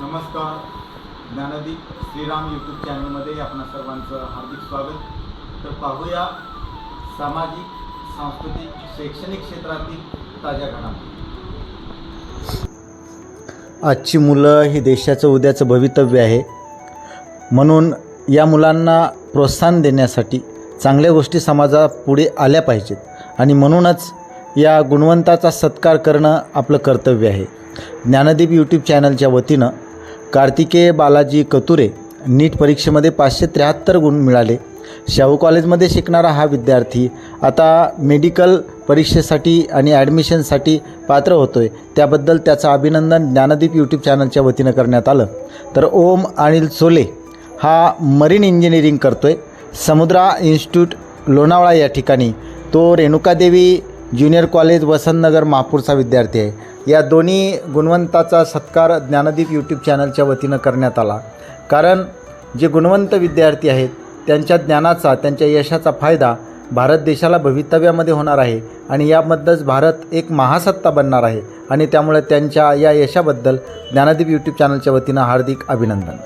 नमस्कार. ज्ञानदीप श्रीराम यूट्यूब चॅनलमध्ये आपण सर्वांचं हार्दिक स्वागत. तर पाहूया सामाजिक सांस्कृतिक शैक्षणिक क्षेत्रातील ताज्या घडामोडी. आजची मुलं ही देशाचं उद्याचं भवितव्य आहे. म्हणून या मुलांना प्रोत्साहन देण्यासाठी चांगल्या गोष्टी समाजापुढे आल्या पाहिजेत. आणि म्हणूनच या गुणवंताचा सत्कार करणं आपलं कर्तव्य आहे. ज्ञानदीप यूट्यूब चॅनलच्या वतीनं कार्तिकेय बालाजी कतुरे नीट परीक्षेमध्ये पाचशे त्र्याहत्तर गुण मिळाले. शाहू कॉलेजमध्ये शिकणारा हा विद्यार्थी आता मेडिकल परीक्षेसाठी आणि ॲडमिशनसाठी पात्र होतो आहे त्याबद्दल त्याचं अभिनंदन ज्ञानदीप यूट्यूब चॅनलच्या वतीनं करण्यात आलं. तर ओम अनिल सोले हा मरीन इंजिनिअरिंग करतो आहे समुद्रा इन्स्टिट्यूट लोणावळा या ठिकाणी. तो रेणुकादेवी ज्युनियर कॉलेज वसंतनगर महापूरचा विद्यार्थी आहे. या दोन्ही गुणवंताचा सत्कार ज्ञानदीप यूट्यूब चॅनलच्या वतीनं करण्यात आला. कारण जे गुणवंत विद्यार्थी आहेत त्यांच्या ज्ञानाचा त्यांच्या यशाचा फायदा भारत देशाला भवितव्यामध्ये होणार आहे आणि यामधलंच भारत एक महासत्ता बनणार आहे आणि त्यामुळे त्यांच्या या यशाबद्दल ज्ञानदीप यूट्यूब चॅनलच्या वतीनं हार्दिक अभिनंदन.